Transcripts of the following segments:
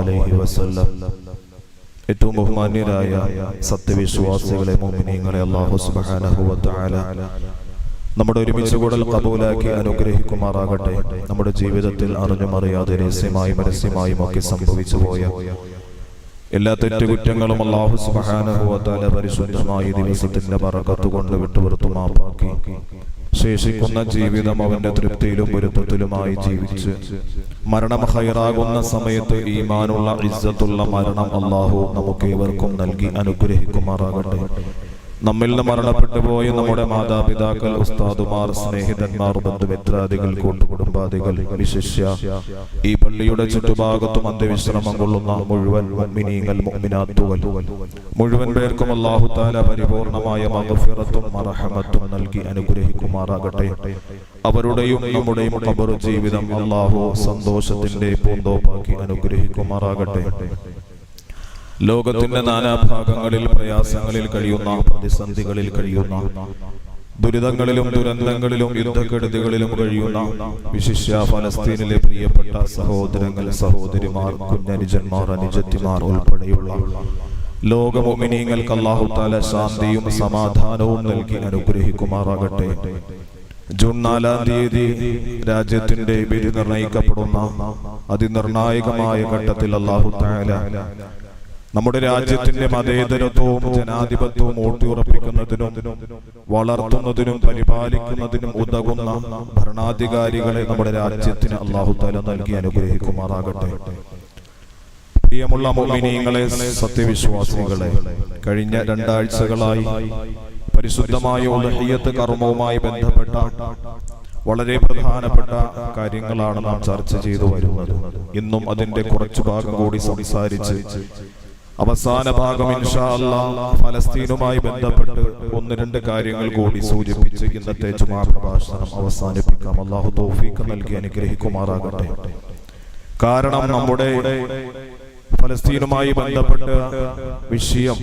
അലൈഹി വസല്ലം. ഏറ്റവും ബഹുമാന്യരായ സത്യവിശ്വാസികളെ മോമിനിയങ്ങളെ അള്ളാഹു തആല നമ്മുടെ ഒരുമിച്ച് കൂടൽ കബൂലാക്കി അനുഗ്രഹിക്കുമാറാകട്ടെ. നമ്മുടെ ജീവിതത്തിൽ അറിഞ്ഞുമറിയാതെ രഹസ്യമായും പരസ്യമായും ഒക്കെ സംഭവിച്ചു പോയ എല്ലാ തെറ്റുകുറ്റങ്ങളും അള്ളാഹു തആല പരിശുദ്ധമായ ദിവസത്തിന്റെ പറക്കത്തു കൊണ്ട് വിട്ടുപുറത്തു മാപ്പാക്കി ശേഷിക്കുന്ന ജീവിതം അവന്റെ തൃപ്തിയിലും പൊരുത്തത്തിലുമായി ജീവിച്ച് മരണം ഹൈറാകുന്ന സമയത്ത് ഈമാനുള്ള ഇസ്സത്തുള്ള മരണം അള്ളാഹു നമുക്ക് ഏവർക്കും നൽകി അനുഗ്രഹിക്കുമാറാകട്ടെ. നമ്മിൽ നിന്ന് മരണപ്പെട്ടു പോയ നമ്മുടെ മാതാപിതാക്കൾ ഉസ്താദുമാർ സ്നേഹിതന്മാർ ബന്ധുമിത്രാദികൾ കൂട്ടുകുടുംബാദികൾ വിശിഷ്യ. ഈ പള്ളിയുടെ ചുറ്റുഭാഗത്തും അന്ത്യവിശ്രമം കൊള്ളുന്ന മുഴുവൻ മുഴുവൻ പേർക്കും അല്ലാഹു തആല പരിപൂർണമായ മർഹമത്തും നൽകി അനുഗ്രഹിക്കുമാറാകട്ടെ. അവരുടെയും നമ്മുടെയും ഖബർ ജീവിതം അള്ളാഹു സന്തോഷത്തിന്റെ പൂന്തോപ്പാക്കി അനുഗ്രഹിക്കുമാറാകട്ടെ. ലോകത്തിന്റെ നാനാഭാഗങ്ങളിൽ പ്രയാസങ്ങളിൽ കഴിയുന്ന പ്രതിസന്ധികളിൽ കഴിയുന്ന ദുരിതങ്ങളിലും ദുരന്തങ്ങളിലും യുദ്ധക്കെടുതികളിലും കഴിയുന്ന വിശിഷ്യ ഫലസ്തീനിലെ പ്രിയപ്പെട്ട സഹോദരങ്ങൾ സഹോദരിമാർ കുഞ്ഞനുജന്മാർ അനുജത്തിമാർ ഉൾപ്പെടെയുള്ള ലോകമൊമിനിയങ്ങൾക്ക് അള്ളാഹു താല ശാന്തിയും സമാധാനവും നൽകി അനുഗ്രഹിക്കുമാറാകട്ടെ. ജൂൺ നാലാം തീയതി രാജ്യത്തിന്റെ വിധി നിർണയിക്കപ്പെടുന്ന അതിനിർണായകമായ ഘട്ടത്തിൽ അള്ളാഹു താല നമ്മുടെ രാജ്യത്തിന്റെ മതേതരത്വവും ജനാധിപത്യവും ഊട്ടിയുറപ്പിക്കുന്നതിനും വളർത്തുന്നതിനും പരിപാലിക്കുന്നതിനും ഉതകുന്ന ഭരണാധികാരികളെ നമ്മുടെ രാജ്യത്തിന് അള്ളാഹു തല നൽകി അനുഗ്രഹിക്കുമാറാകട്ടെ. പ്രിയമുള്ള മോമിനിയങ്ങളെ സത്യവിശ്വാസികളെ കഴിഞ്ഞ രണ്ടാഴ്ചകളായി പരിശുദ്ധമായ ഉലഹിയത്ത് കർമ്മവുമായി ബന്ധപ്പെട്ട വളരെ പ്രധാനപ്പെട്ട കാര്യങ്ങളാണ് നാം ചർച്ച ചെയ്തു വരുന്നത്. ഇന്നും അതിന്റെ കുറച്ചു ഭാഗം കൂടി സംസാരിച്ച് അവസാന ഭാഗം ഫലസ്തീനുമായി ബന്ധപ്പെട്ട് ഒന്ന് രണ്ട് കാര്യങ്ങൾ കൂടി സൂചിപ്പിച്ച് ഇന്നത്തെ ജുമാ പ്രഭാഷണം അവസാനിപ്പിക്കാം. അള്ളാഹു തോഫീക്ക് നൽകി അനുഗ്രഹിക്കുമാറാകട്ടെ. കാരണം നമ്മുടെ ഫലസ്തീനുമായി ബന്ധപ്പെട്ട വിഷയം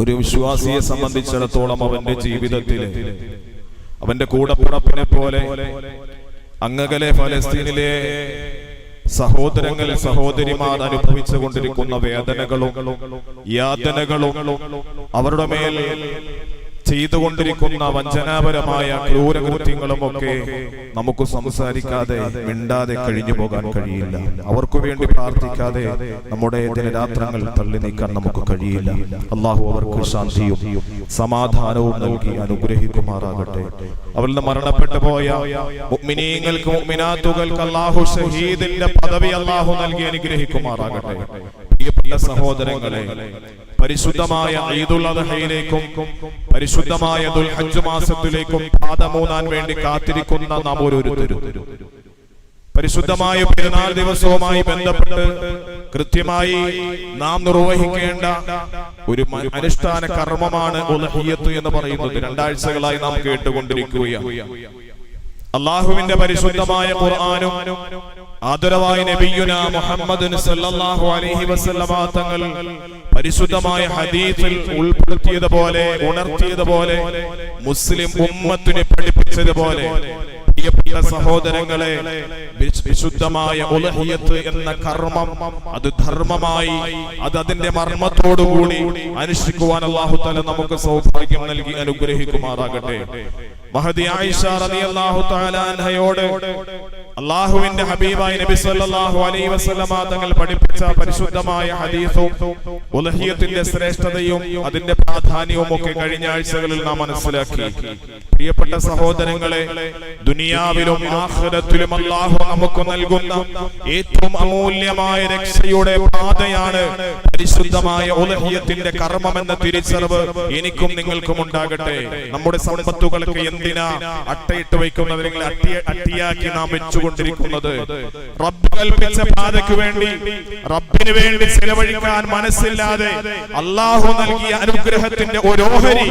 ഒരു വിശ്വാസിയെ സംബന്ധിച്ചിടത്തോളം അവന്റെ ജീവിതത്തിൽ അവന്റെ കൂടപ്പുറപ്പിനെ പോലെ അങ്ങകലെ ഫലസ്തീനിലെ സഹോദരങ്ങൾ സഹോദരിമാർ അനുഭവിച്ചു കൊണ്ടിരിക്കുന്ന വേദനകളും യാതനകളും അവരുടെ മേൽ ചെയ്തുകൊണ്ടിരിക്കുന്ന വഞ്ചനാപരമായ ക്രൂരകൃത്യങ്ങളും ഒക്കെ നമുക്ക് സംസാരിക്കാതെ മിണ്ടാതെ കഴിഞ്ഞു പോകാൻ കഴിയില്ല. അവർക്ക് വേണ്ടി പ്രാർത്ഥിക്കാതെ നമ്മുടെ ദിനരാത്രങ്ങൾ തള്ളി നീക്കാൻ നമുക്ക് കഴിയില്ല. അള്ളാഹു അവർക്ക് ശാന്തിയും സമാധാനവും നൽകി അനുഗ്രഹിക്കുമാറാകട്ടെ. നിന്ന് മരണപ്പെട്ടു പോയ അള്ളാഹു ഷഹീദിന്റെ പദവി അള്ളാഹു നൽകി അനുഗ്രഹിക്കുമാറാകട്ടെ. പ്രിയപ്പെട്ട സഹോദരങ്ങളെ പരിശുദ്ധമായ ഈദുൽ അദ്ഹയിലേക്കും പരിശുദ്ധമായ ദുൽഹജ്ജ് മാസത്തിലേക്കും പാദമൂന്നാൻ വേണ്ടി കാത്തിരിക്കുന്ന നാം ഓരോരുത്തരും. പരിശുദ്ധമായ പെരുന്നാൾ ദിവസവുമായി ബന്ധപ്പെട്ട് കൃത്യമായി നാം നിർവഹിക്കേണ്ട ഒരു അനുഷ്ഠാന കർമ്മമാണ് ഉലഹിയത്ത് എന്ന് പറയുന്നത്. രണ്ടാഴ്ചകളായി നാം കേട്ടുകൊണ്ടിരിക്കുകയാണ്. അള്ളാഹുവിന്റെ പരിശുദ്ധമായ ഖുർആനും ആദരവായ നബിയുന മുഹമ്മദ് സല്ലല്ലാഹു അലൈഹി വസല്ലമ തങ്ങൾ പരിശുദ്ധമായ ഹദീസിൽ ഉൾപ്പെടുത്തിയതുപോലെ ഉണർത്തിയതുപോലെ മുസ്ലിം ഉമ്മത്തിനെ പഠിപ്പിച്ചതുപോലെ പ്രിയപ്പെട്ട സഹോദരങ്ങളെ വിശുദ്ധമായ ഉലഹിയത്ത് എന്ന കർമ്മം അത് ധർമ്മമായി അത് അതിന്റെ മർമ്മത്തോടുകൂടി അനുഷ്ഠിക്കുവാൻ അള്ളാഹു തല നമുക്ക് സൗഭാഗ്യം നൽകി അനുഗ്രഹിക്കുമാറാകട്ടെ. മഹദി ആയിഷ റളിയല്ലാഹു തആല അൻഹയോട് അള്ളാഹുവിന്റെ ഹബീബായി നബി സല്ലല്ലാഹു അലൈഹി വസല്ലമ തങ്ങൾ പഠിപ്പിച്ച പരിശുദ്ധമായ ഹദീസും ഉലഹിയത്തിന്റെ ശ്രേഷ്ഠതയും അതിന്റെ പ്രാധാന്യവും ഒക്കെ കഴിഞ്ഞ ആഴ്ചകളിൽ നാം മനസ്സിലാക്കി. പ്രിയപ്പെട്ട സഹോദരങ്ങളെ ദുനിയാവിലും ആഖിറത്തിലും അള്ളാഹു നമുക്ക് നൽകുന്ന ഏറ്റവും അമൂല്യമായ രക്ഷയുടെ പാതയാണ് പരിശുദ്ധമായ ഉലഹിയത്തിന്റെ കർമ്മം എന്ന തിരിച്ചറിവ് എനിക്കും നിങ്ങൾക്കും ഉണ്ടാകട്ടെ. നമ്മുടെ സമ്പത്തുകൾക്ക് എന്തിനാ അട്ടയിട്ട് വയ്ക്കുന്നവരെ അട്ടിയാക്കി നാം വെച്ചുകൊണ്ടിരിക്കുന്നത് റബ്ബ് കൽപ്പിച്ച പാതയ്ക്ക് വേണ്ടി റബ്ബിന് വേണ്ടി ചെലവഴിക്കാൻ മനസ്സില്ലാതെ അള്ളാഹു നൽകിയ അനുഗ്രഹത്തിന്റെ ഓരോഹരി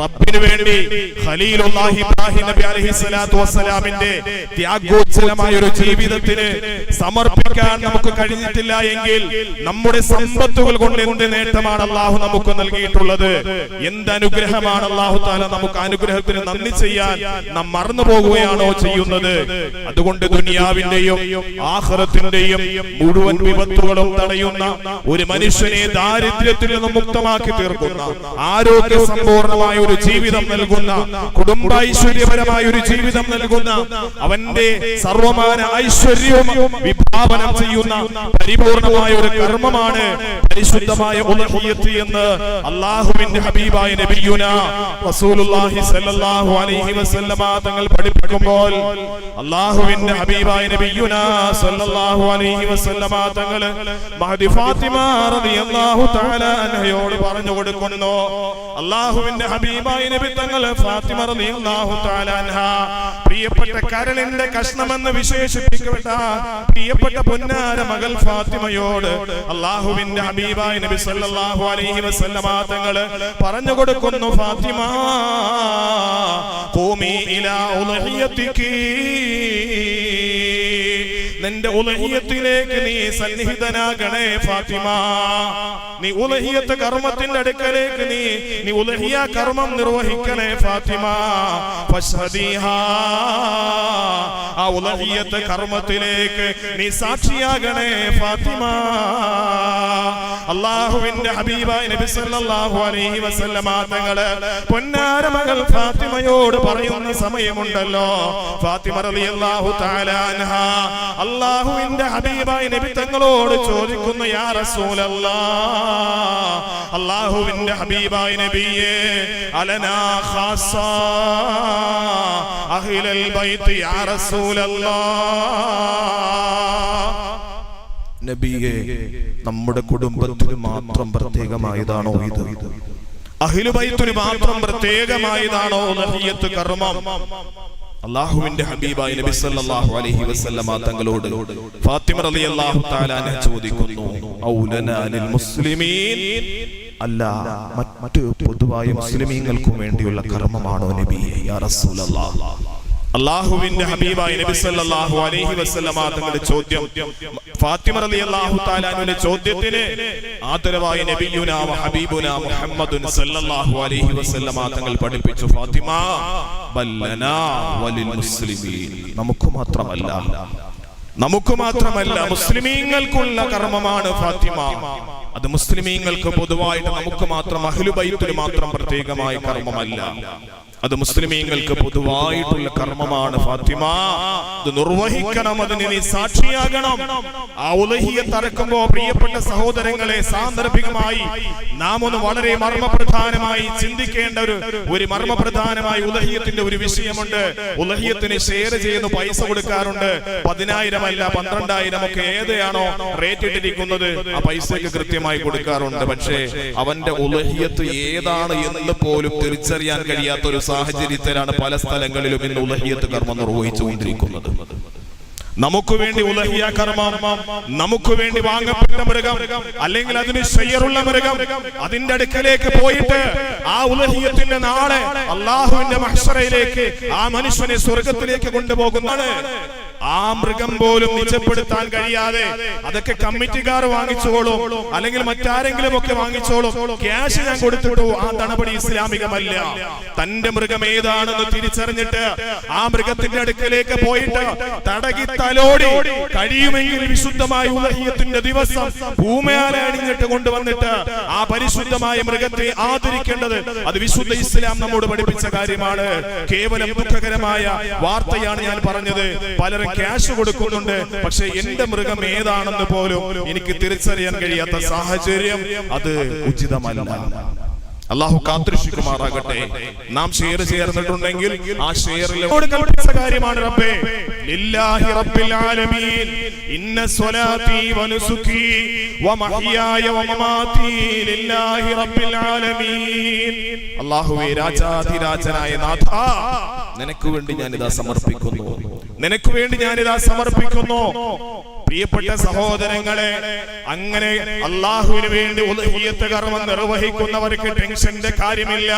റബ്ബിന് വേണ്ടി ഖലീലുല്ലാഹി ഇബ്രാഹിം നബി അലൈഹി സ്വലാത്തു വസ്സലാമിന്റെ ത്യാഗോജ്ജലമായ ഒരു ജീവിതത്തിന് സമർപ്പിക്കാൻ നമുക്ക് കഴിഞ്ഞിട്ടില്ല എങ്കിൽ നമ്മുടെ സമ്പത്തുകൾ കൊണ്ട് എന്ത് നേട്ടമാണ് അള്ളാഹു നമുക്ക് നൽകിയിട്ടുള്ളത്? എന്ത് അനുഗ്രഹമാണ് അള്ളാഹു താല നമുക്ക് അനുഗ്രഹത്തിന് നന്ദി ചെയ്യാൻ നാം മറന്നു പോകുകയാണോ ചെയ്യുന്നത്? അതുകൊണ്ട് അതുകൊണ്ട് ദുനിയാവിന്റെയും ആഹ്റത്തിന്റെയും മുഴുവൻ വിപത്തുകളും തടയുന്ന ഒരു മനുഷ്യനെ ദാരിദ്ര്യത്തിൽ നിന്ന് മുക്തമാക്കി തീർക്കുന്ന ആരോഗ്യ സമ്പൂർണമായ ഒരു ജീവിതം നൽകുന്ന കുടുംബ ഐശ്വര്യപരമായ ഒരു ജീവിതം നൽകുന്ന അവന്റെ സർവമാന ഐശ്വര്യവും വിഭാവനം ചെയ്യുന്ന പരിപൂർണമായ ഒരു കർമ്മമാണ് പരിശുദ്ധമായ ഉലഹിയത്ത് എന്ന് അള്ളാഹുവിന്റെ ഹബീബായ നബിയുന റസൂലുള്ളാഹി സല്ലല്ലാഹു അലൈഹി വസല്ലമ തങ്ങൾ പഠിപ്പിക്കുമ്പോൾ അള്ളാഹുവിന്റെ ഹബീബായ നബിയുനാ സല്ലല്ലാഹു അലൈഹി വസല്ലമ തങ്ങൾ മഹദി ഫാത്തിമ റളിയല്ലാഹു തആല അൻഹയോട് പറഞ്ഞു കൊടുക്കുന്നു. അള്ളാഹുവിന്റെ ഹബീബായ നബി തങ്ങൾ ഫാത്തിമ റളിയല്ലാഹു തആല അൻഹ. പ്രിയപ്പെട്ട കരളിന്റെ കഷ്ണമെന്ന് വിശേഷിപ്പിക്കപ്പെട്ട പ്രിയപ്പെട്ട പൊന്നാര മകൾ ഫാത്തിമയോട് അള്ളാഹുവിന്റെ ഹബീബായ നബി സല്ലല്ലാഹു അലൈഹി വസല്ലമ തങ്ങൾ പറഞ്ഞു കൊടുക്കുന്നു ഫാത്തിമ ഖൂമി ഇലാ ഉളഹിയതികി നിന്റെ ഉലഹിയത്തിലേക്ക് നീ സന്നിഹിതനാകണേ ഫാത്തിമ. നീ ഉലഹിയത്ത് കർമ്മത്തിന്റെ അടുക്കലേക്ക് നീ നീ ഉലഹിയ കർമ്മം നിർവഹിക്കണേ ഫാത്തിമ. ആ ഉലഹിയത്ത് കർമ്മത്തിലേക്ക് നീ സാക്ഷിയാകണേ ഫാത്തിമ. അള്ളാഹുവിന്റെ ഹബീബായ നബി സല്ലല്ലാഹു അലൈഹി വസല്ലമ ഫാത്തിമയോട് പറയുന്ന സമയമുണ്ടല്ലോ. ഫാത്തിമ റളിയല്ലാഹു തആല അള്ളാഹുവിന്റെ ഹബീബായ നബി തങ്ങളോട് ചോദിക്കുന്നു യാ റസൂലല്ലാ അള്ളാഹുവിന്റെ ഹബീബായ നബിയെ അലനാ ഖാസ അഹ്ലൽ ബൈത്ത് യാ റസൂലല്ലാ. നബിയെ നമ്മുടെ കുടുംബത്തിന് മാത്രം പ്രത്യേകമായതാണോ ഇത്? അഹിലുബൈത്തിന് മാത്രം പ്രത്യേകമായതാണോ നഹിയത്ത് കർമ്മം? അള്ളാഹുവിന്റെ ഹബീബായ നബി സല്ലല്ലാഹു അലൈഹി വസല്ലമ തങ്ങളോട് ഫാത്തിമ റളിയല്ലാഹു തആല ചോദിക്കുന്നു ഔലനാ ലിൽ മുസ്ലിമീൻ അല്ല മറ്റു പൊതുവായ മുസ്ലിമീങ്ങൾക്കും വേണ്ടിയുള്ള കർമ്മമാണോ നബി? യാ റസൂലല്ലാഹ് അള്ളാഹുവിന്റെ ഹബീബായ നബി സല്ലല്ലാഹു അലൈഹി വസല്ലമ തങ്ങളുടെ ചോദ്യം ഫാത്തിമ റളിയല്ലാഹു തആലായുടെ ചോദ്യത്തിന് ആദരവായ നബിയുന ഹബീബുന മുഹമ്മദുൻ സല്ലല്ലാഹു അലൈഹി വസല്ലമ തങ്ങൾ പഠിപ്പിച്ചു ഫാത്തിമ. ബല്ലനാ വലിൽ മുസ്ലിമീൻ നമുക്ക് മാത്രമല്ല. നമുക്ക് മാത്രമല്ല മുസ്ലിമീങ്ങൾക്കുള്ള കർമ്മമാണ് ഫാത്തിമ. അത് മുസ്ലിമീങ്ങൾക്ക് പൊതുവായിട്ട് നമുക്ക് മാത്രം അഹ്ലുബൈത്തിന് മാത്രം പ്രത്യേകമായ കർമ്മമല്ല. അത് മുസ്ലിമീങ്ങൾക്ക് പൊതുവായിട്ടുള്ള കർമ്മമാണ് ഫാത്തിമ. അത് നിർവഹിക്കണം അതിന് നീ സാക്ഷിയാകണം. ആ ഉലഹിയെ തറക്കുമ്പോ പ്രിയപ്പെട്ട സഹോദരങ്ങളെ സാന്ദർഭികമായി നാം ഒന്ന് വളരെ മർമ്മപ്രധാനമായി ചിന്തിക്കേണ്ട ഒരു ഒരു മർമ്മപ്രധാനമായി ഉലഹിയത്തിന്റെ ഒരു വിഷയമുണ്ട്. ഉലഹിയത്തിന് ഷെയർ ചെയ്യുന്ന പൈസ കൊടുക്കാറുണ്ട്. പതിനായിരം അല്ല പന്ത്രണ്ടായിരം ഒക്കെ ഏതെയാണോ റേറ്റ് ഇട്ടിരിക്കുന്നത്. ആ പൈസക്ക് കൃത്യമായി കൊടുക്കാറുണ്ട്. പക്ഷേ അവന്റെ ഉലഹിയത്ത് ഏതാണ് എന്ന് പോലും തിരിച്ചറിയാൻ കഴിയാത്ത ഒരു സാഹചര്യത്തിലാണ് പല സ്ഥലങ്ങളിലും ഇന്ന് ഉലഹിയത്ത് കർമ്മം നിർവഹിച്ചുകൊണ്ടിരിക്കുന്നത്. നമുക്ക് വേണ്ടി ഉലഹിയ കർമ്മം നമുക്ക് വേണ്ടി വാങ്ങപ്പെട്ട മൃഗം അല്ലെങ്കിൽ അതിന് ഷെയറുള്ള മൃഗം അതിന്റെ അടുക്കലേക്ക് പോയിട്ട് ആ ഉലഹിയത്തിന്റെ നാളെ അള്ളാഹുവിന്റെ മഹ്സറയിലേക്ക് ആ മനുഷ്യനെ സ്വർഗത്തിലേക്ക് കൊണ്ടുപോകുന്നതാണ്. ആ മൃഗം പോലും നിജപ്പെടുത്താൻ കഴിയാതെ അതൊക്കെ കമ്മിറ്റിക്കാർ വാങ്ങിച്ചോളും അല്ലെങ്കിൽ മറ്റാരെങ്കിലും ഒക്കെ വാങ്ങിച്ചോളും. ക്യാഷ് ഞാൻ കൊടുത്തിട്ടു ആ നടപടി ഇസ്ലാമികമല്ല. തന്റെ മൃഗം ഏതാണെന്ന് തിരിച്ചറിഞ്ഞിട്ട് ആ മൃഗത്തിന്റെ അടുക്കലേക്ക് പോയിട്ട് തടകി തലോടി കഴിയുമെങ്കിൽ വിശുദ്ധമായ ഉദഹീയത്തിന്റെ ദിവസം ഭൂമയാലെ അണിഞ്ഞിട്ട് കൊണ്ടുവന്നിട്ട് ആ പരിശുദ്ധമായ മൃഗത്തെ ആദരിക്കേണ്ടത് അത് വിശുദ്ധ ഇസ്ലാം നമ്മോട് പഠിപ്പിച്ച കാര്യമാണ്. കേവലം ദുഃഖകരമായ വാർത്തയാണ് ഞാൻ പറഞ്ഞത്. പലരും ക്യാഷ് കൊടുക്കുന്നുണ്ട്. പക്ഷെ എന്റെ മൃഗം ഏതാണെന്ന് പോലും എനിക്ക് തിരിച്ചറിയാൻ കഴിയാത്ത സാഹചര്യം അത് ഉചിതമല്ല. അള്ളാഹു കാത്തിരിക്കുമാറാകട്ടെ നാം ഷെയർ ചേർന്നിട്ടുണ്ടെങ്കിൽ ആ ഷെയറിൽ കൽപ്പിച്ച കാര്യമാണ് റബ്ബേ. ലില്ലാഹി റബ്ബിൽ ആലമീൻ. ഇന്ന സ്വലാത്തി വനുസുക്കി വമഹ്യായ വമമാതി ലില്ലാഹി റബ്ബിൽ ആലമീൻ. അല്ലാഹുവേ രാജാധിരാജനായ നാഥ നിനക്ക് വേണ്ടി ഞാനിതാ സമർപ്പിക്കുന്നു. നിനക്ക് വേണ്ടി ഞാനിതാ സമർപ്പിക്കുന്നു. പ്രിയപ്പെട്ട സഹോദരങ്ങളെ അങ്ങനെ അള്ളാഹുവിന് വേണ്ടി ഉദഹീയത്ത് കർമ്മം നിർവഹിക്കുന്നവർക്ക് ടെൻഷന്റെ കാര്യമില്ല.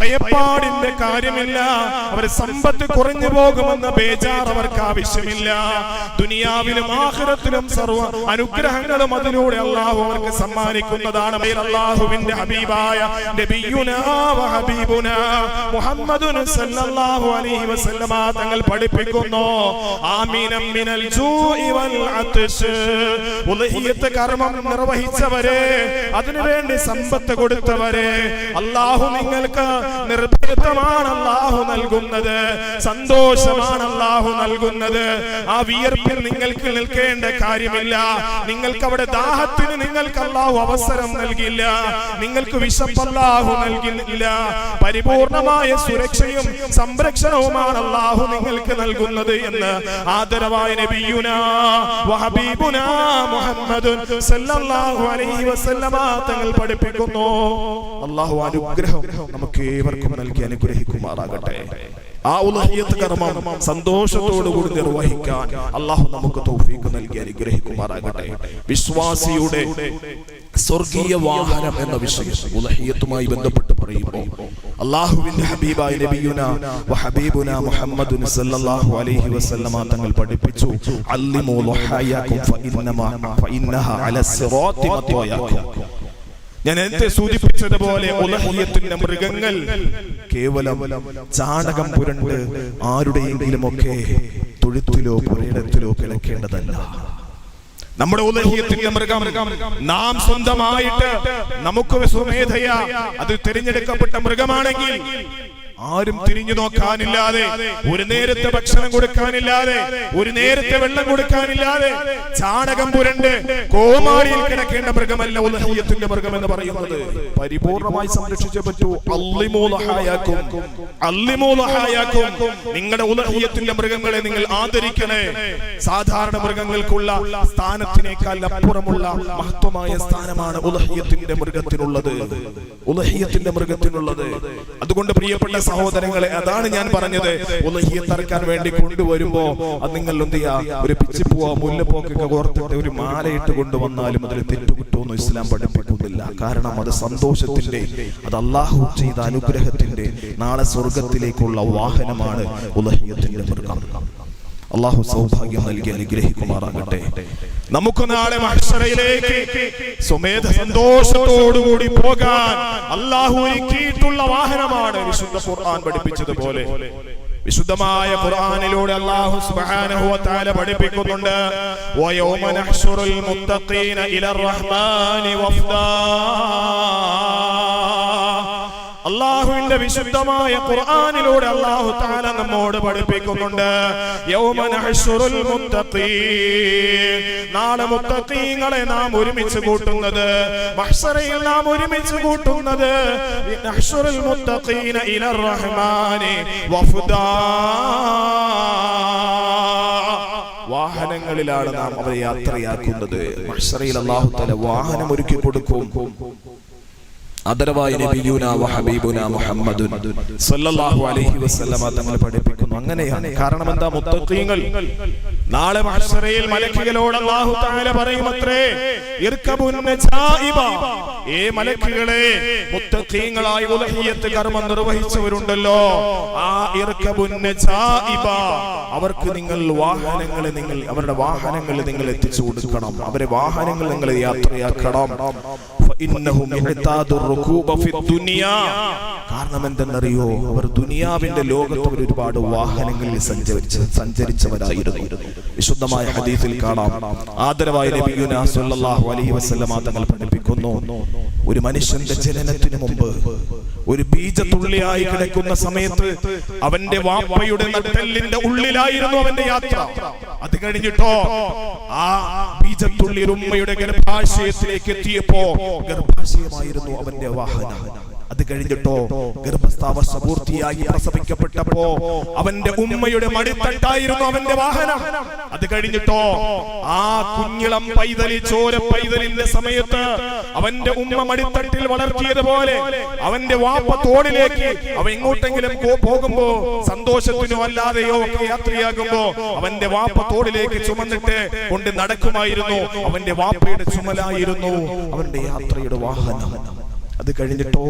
ഭയപ്പാടിന്റെ കാര്യമില്ല. അവർ സമ്പത്ത് കുറഞ്ഞു പോകുമെന്ന ബേജാർ അവർക്ക് ആവശ്യമില്ല. ദുനിയാവിലും ആഹരത്തിലും സർവ അനുഗ്രഹങ്ങളും അതിലൂടെ അള്ളാഹു അവർക്ക് സമ്മാനിക്കുന്നതാണ് അള്ളാഹുവിന്റെ ഹബീബായ മുഹമ്മദുൻ സല്ലല്ലാഹു അലൈഹി വസല്ലമ തങ്ങൾ പഠിപ്പിക്കുന്നു. ആമീനം മിനൽ ജൂഇ വൽ ഉലഹിയത്ത് കർമ്മം നിർവഹിച്ചവരെ അതിനുവേണ്ടി സമ്പത്ത് കൊടുത്തവരെ അള്ളാഹു നിങ്ങൾക്ക് നിർഭയത്വമാണ് അള്ളാഹു നൽകുന്നത്. സന്തോഷമാണ് അള്ളാഹു നൽകുന്നത്. ആ വിയർപ്പിൽ നിങ്ങൾക്ക് നിൽക്കേണ്ട കാര്യമില്ല. നിങ്ങൾക്ക് അവിടെ ദാഹത്തിന് നിങ്ങൾക്ക് അള്ളാഹു അവസരം നൽകില്ല നിങ്ങൾക്ക് വിശപ്പ് അള്ളാഹു നൽകില്ല പരിപൂർണമായ സുരക്ഷയും സംരക്ഷണവുമാണ് അള്ളാഹു നിങ്ങൾക്ക് നൽകുന്നത് എന്ന് ആദരവായ നബിയുനാ സല്ലല്ലാഹു അലൈഹി വസല്ലമ തങ്ങൾ പഠിപ്പിക്കുന്നു. അള്ളാഹു അനുഗ്രഹം നമുക്ക് ഏവർക്കും അനുഗ്രഹിക്കുമാറാകട്ടെ. ആ ഉലഹിയത്ത് കർമ്മം. സന്തോഷത്തോടുകൂടി നിർവഹിക്കാൻ അള്ളാഹു നമുക്ക് തൗഫീഖ് നൽകി അനുഗ്രഹിക്കുമാറാകട്ടെ. വിശ്വാസിയുടെ സ്വർഗീയ വാഹനം എന്ന വിഷയം ഉലഹിയത്തുമായി ബന്ധപ്പെട്ട് പറയുമ്പോൾ അള്ളാഹുവിന്റെ ഹബീബായ നബിയുന വഹബീബുന മുഹമ്മദുൻ സല്ലല്ലാഹു അലൈഹി വസല്ലമ തങ്ങൾ പഠിപ്പിച്ചു അല്ലിമു ളുഹായാകും ഫഇന്നമാ ഫഇന്നഹ അല സിറാത്തി മത്വയാകും ഞാൻ നേരത്തെ സൂചിപ്പിച്ചതുപോലെ ഉലഹിയത്തിന്റെ മൃഗങ്ങൾ കേവലം ചാണകം പുരണ്ട് ആരുടെയെങ്കിലും ഒക്കെ തൊഴുത്തിലോ പുരയിടത്തിലോ കിടക്കേണ്ടതല്ല നമ്മുടെ ഉലഹിയത്തിന്റെ മൃഗം നാം സ്വന്തമായിട്ട് നമുക്ക് സ്വമേധയ അത് തിരഞ്ഞെടുക്കപ്പെട്ട മൃഗമാണെങ്കിൽ ആരും തിരിഞ്ഞു നോക്കാനില്ലാതെ ഒരു നേരത്തെ ഭക്ഷണം കൊടുക്കാനില്ലാതെ ഒരു നേരത്തെ വെള്ളം കൊടുക്കാനില്ലാതെ ചാണകം പുരണ്ട് കോമാളിയിൽ കിടക്കേണ്ട മൃഗമല്ല ഉലഹീയത്തിന്റെ മൃഗം എന്ന് പറയുന്നത്. പരിപൂർണമായി സംരക്ഷിച്ചേ പറ്റൂ. അള്ളിമൂലഹായാക്കും അള്ളിമൂലഹായാക്കും. നിങ്ങളുടെ ഉലഹീയത്തിന്റെ മൃഗങ്ങളെ നിങ്ങൾ ആദരിക്കണേ. സാധാരണ മൃഗങ്ങൾക്കുള്ള സ്ഥാനത്തിനേക്കാൾ അപ്പുറമുള്ള മഹത്വമായ സ്ഥാനമാണ് ഉലഹീയത്തിന്റെ മൃഗത്തിനുള്ളത്. ഉലഹീയത്തിന്റെ മൃഗത്തിനുള്ളത്. അതുകൊണ്ട് പ്രിയപ്പെട്ട സഹോദരങ്ങളെ അതാണ് ഞാൻ പറഞ്ഞത്. ഒന്ന് ഈ തറക്കാൻ വേണ്ടി കൊണ്ടുവരുമ്പോ അത് നിങ്ങൾ എന്ത് ചെയ്യാ? ഒരു പിച്ചിപ്പൂവോ മുല്ലപ്പോക്കൊക്കെ ഓർത്തിട്ട് ഒരു മാലയിട്ട് കൊണ്ടുവന്നാലും അതിൽ തെറ്റുകുറ്റമൊന്നും ഇസ്ലാം പഠിപ്പിക്കുന്നില്ല. കാരണം അത് സന്തോഷത്തിന്റെ അത് അള്ളാഹു ചെയ്ത അനുഗ്രഹത്തിന്റെ നാളെ സ്വർഗത്തിലേക്കുള്ള വാഹനമാണ് ഉദഹീയത്തിന്റെ മൃഗം. അള്ളാഹു സൗഭാഗ്യം നൽകി അനുഗ്രഹിക്കുമാറാകട്ടെ. നമുക്ക് നാളെ മഹ്ശറയിലേക്ക് സ്വമേധ സന്തോഷത്തോടുകൂടി പോകാൻ അള്ളാഹു ഒരുക്കിയിട്ടുള്ള വാഹനമാണ് വിശുദ്ധ ഖുർആൻ പഠിപ്പിച്ചതുപോലെ. വിശുദ്ധമായ ഖുർആനിലൂടെ അല്ലാഹു സുബ്ഹാനഹു വ തആല പഠിപ്പിക്കുന്നുണ്ട്. വയൗമ നഹ്ശുറുൽ മുത്തഖീന ഇലർ റഹ്മാനി വഫ്ദാ. അള്ളാഹുവിന്റെ വിശുദ്ധമായ ഖുർആാനിലൂടെ അള്ളാഹു താല നമ്മോട് പഠിപ്പിക്കുന്നുണ്ട്. നാളെ മുത്തഖീങ്ങളെ നാം ഒരുമിച്ച് കൂട്ടുന്നത്. നാം ഒരുമിച്ച് കൂട്ടുന്നത്. മുത്തഖീന വാഹനങ്ങളിലാണ് നാം അവരെ യാത്രയാക്കുന്നത്. മഹ്സറയിൽ അള്ളാഹു തല വാഹനം ഒരുക്കി കൊടുക്കും. മുഹമ്മദുൻ അലൈഹി വസല്ലമ പഠിപ്പിക്കുന്നു. അങ്ങനെയാണ്. കാരണം എന്താ? മുത്തഖീങ്ങൾ നാളെ മലക്കുകളോട് അല്ലാഹു പറയുമത്രേ ഏ മലക്കുകളെ മുത്തഖീങ്ങളായി ഉലഹിയത്ത് കർമ്മം നിർവഹിച്ചവരുണ്ടല്ലോ. ആ അവർക്ക് നിങ്ങൾ വാഹനങ്ങളെ നിങ്ങൾ അവരുടെ വാഹനങ്ങൾ നിങ്ങൾ എത്തിച്ചു കൊടുക്കണം. അവരെ വാഹനങ്ങൾ നിങ്ങൾ യാത്രയാക്കണം. കാരണം അവർ ദുനിയാവിന്റെ ലോകത്ത് അവർ ഒരുപാട് വാഹനങ്ങളിൽ സഞ്ചരിച്ച് സഞ്ചരിച്ചവരായിരുന്നു. വിശുദ്ധമായ ഹദീസിൽ കാണാം. ആദരവായ അലൈഹി തങ്ങൾ പഠിപ്പിക്കുന്നു. ഒരു മനുഷ്യന്റെ ജനനത്തിന് മുമ്പ് ഒരു ബീജത്തുള്ളിയായി കിടക്കുന്ന സമയത്ത് അവന്റെ വാപ്പയുടെ നട്ടെല്ലിന്റെ ഉള്ളിലായിരുന്നു അവന്റെ യാത്ര. അത് കഴിഞ്ഞിട്ടോ ആ ബീജത്തുള്ളി ഉമ്മയുടെ ഗർഭാശയത്തിലേക്ക് എത്തിയപ്പോ ഗർഭാശയമായിരുന്നു അവന്റെ വാഹനം. അത് കഴിഞ്ഞിട്ടോ? ഗർഭസ്ഥാവസ്ഥ പൂർത്തിയായി പ്രസവിക്കപ്പെട്ടപ്പോ അവന്റെ ഉമ്മയുടെ മടിത്തട്ടായിരുന്നു അവന്റെ വാഹനം. അത് കഴിഞ്ഞിട്ടോ? ആ കുഞ്ഞിളം പൈതലി ചോര പൈതലിന്റെ സമയത്ത് അവന്റെ ഉമ്മ മടിത്തട്ടിൽ വളർത്തിയതുപോലെ അവന്റെ വാപ്പ തോടിലേക്ക് അവ എങ്ങോട്ടെങ്കിലും പോകുമ്പോ സന്തോഷത്തിനോ അല്ലാതെയോ ഒക്കെ യാത്രയാകുമ്പോ അവന്റെ വാപ്പ തോടിലേക്ക് ചുമന്നിട്ട് കൊണ്ട് നടക്കുമായിരുന്നു. അവന്റെ വാപ്പയുടെ ചുമലായിരുന്നു അവന്റെ യാത്രയുടെ വാഹനം. അത് കഴിഞ്ഞിട്ടോ.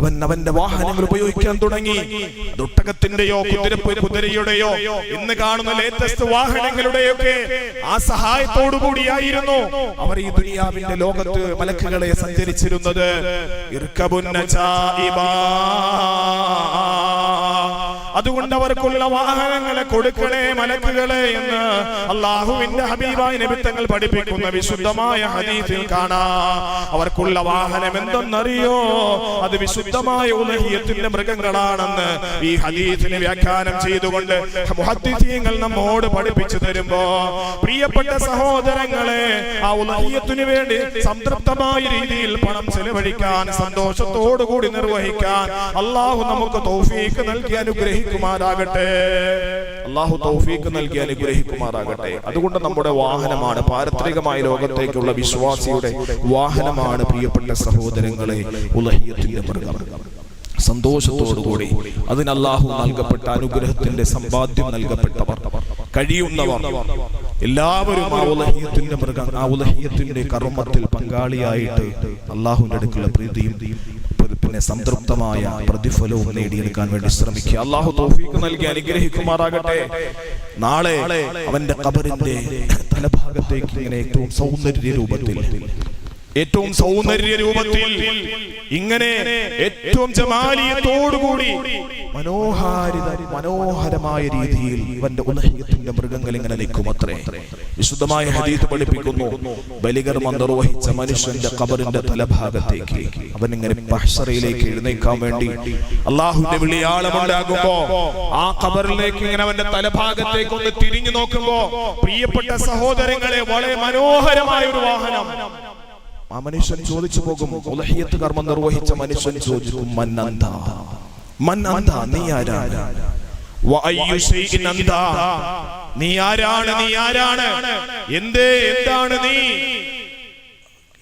അവൻ അവന്റെ വാഹനങ്ങൾ ഉപയോഗിക്കാൻ തുടങ്ങി. ദുട്ടകത്തിന്റെയോ കുതിരപ്പ് കുതിരയുടെയോ ഇന്ന് കാണുന്ന ലേറ്റസ്റ്റ് വാഹനങ്ങളുടെയൊക്കെ ആ സഹായത്തോടു കൂടിയായിരുന്നു അവർ ഈ ദുനിയാവിന്റെ ലോകത്ത് മലക്കുകളെ സഞ്ചരിച്ചിരുന്നത്. ഇർക്കബുന്ന ചായിബാ. അതുകൊണ്ട് അവർക്കുള്ള വാഹനങ്ങളെ കൊടുക്കണേ മലക്കുകളെ എന്ന് അള്ളാഹുവിന്റെ ഹബീബായ നിമിത്തങ്ങൾ പഠിപ്പിക്കുന്ന വിശുദ്ധമായ ഹദീസിൽ കാണാ. അവർക്കുള്ള വാഹനം എന്തെന്നറിയോ? അത് വിശുദ്ധമായ ഉലഹിയത്തിന്റെ മൃഗങ്ങളാണെന്ന് ഈ ഹദീസിനെ വ്യാഖ്യാനം ചെയ്തുകൊണ്ട് മുഹദ്ദിസീങ്ങൾ നമ്മോട് പഠിപ്പിച്ചു തരുമ്പോ പ്രിയപ്പെട്ട സഹോദരങ്ങളെ ആ ഉലഹിയത്തിനു വേണ്ടി സംതൃപ്തമായ രീതിയിൽ പണം ചെലവഴിക്കാൻ സന്തോഷത്തോടുകൂടി നിർവഹിക്കാൻ അള്ളാഹു നമുക്ക് തോഫീക്ക് നൽകി അനുഗ്രഹിക്കുമാറാകട്ടെ. അള്ളാഹു തൗഫീക്ക് നൽകി അനുഗ്രഹിക്കുമാറാകട്ടെ. അതുകൊണ്ട് നമ്മുടെ വാഹനമാണ് പാരത്രികമായ ലോകത്തേക്കുള്ള വിശ്വാസിയുടെ വാഹനമാണ് പ്രിയപ്പെട്ട സഹോദരങ്ങളെ സന്തോഷത്തോടുകൂടി അതിന് അള്ളാഹു നൽകപ്പെട്ട അനുഗ്രഹത്തിന്റെ സമ്പാദ്യം നൽകപ്പെട്ടവർ കഴിയുന്നവർ. എല്ലാവരും ആ ഉലഹീയത്തിന്റെ മൃഗം ആ ഉലഹീയത്തിന്റെ കർമ്മത്തിൽ പങ്കാളിയായിട്ട് അള്ളാഹുവിന്റെ അടുക്കുള്ള പ്രീതിയും പിന്നെ സംതൃപ്തമായ പ്രതിഫലവും നേടിയെടുക്കാൻ വേണ്ടി ശ്രമിക്കുക. അള്ളാഹു തൗഫീഖ് നൽകി അനുഗ്രഹിക്കുമാറാകട്ടെ. നാളെ അവന്റെ കബറിന്റെ തലഭാഗത്തേക്ക് ഇങ്ങനെ ഏറ്റവും സൗന്ദര്യ രൂപത്തിൽ ഏറ്റവും സൗന്ദര്യ രൂപത്തിൽ ഇങ്ങനെ ഏറ്റവും ജമാലിയത്തോടുകൂടി മനോഹാരിത മനോഹരമായ രീതിയിൽ ഇവന്റെ ഉലഹ്യത്തിന്റെ മൃഗങ്ങൾ ഇങ്ങനെ നിൽക്കും അത്രേ. വിശുദ്ധമായ ഹദീത്ത് പഠിപ്പിക്കുന്നു. ബലികർമ്മം നിർവഹിച്ച മനുഷ്യന്റെ കബറിന്റെ തലഭാഗത്തേക്ക് അവൻ ഇങ്ങനെ പഹ്സറയിലേക്ക് എഴുന്നേക്കാൻ വേണ്ടി അള്ളാഹുവിന്റെ വിളിയാളമുണ്ടാകുമ്പോ ആ കബറിലേക്ക് ഇങ്ങനെ അവന്റെ തലഭാഗത്തേക്ക് ഒന്ന് തിരിഞ്ഞു നോക്കുമ്പോ പ്രിയപ്പെട്ട സഹോദരങ്ങളെ വളരെ മനോഹരമായ ഒരു വാഹനം. ആ മനുഷ്യൻ ചോദിച്ചു പോകും ഉലഹിയത്ത് കർമ്മം നിർവഹിച്ച മനുഷ്യൻ ചോദിക്കും മന്നന്ത മന്നന്ത നീ ആരാണ്? നീ ആരാണ് നീ ആരാണ്? എന്തേ എന്താണ് നീ?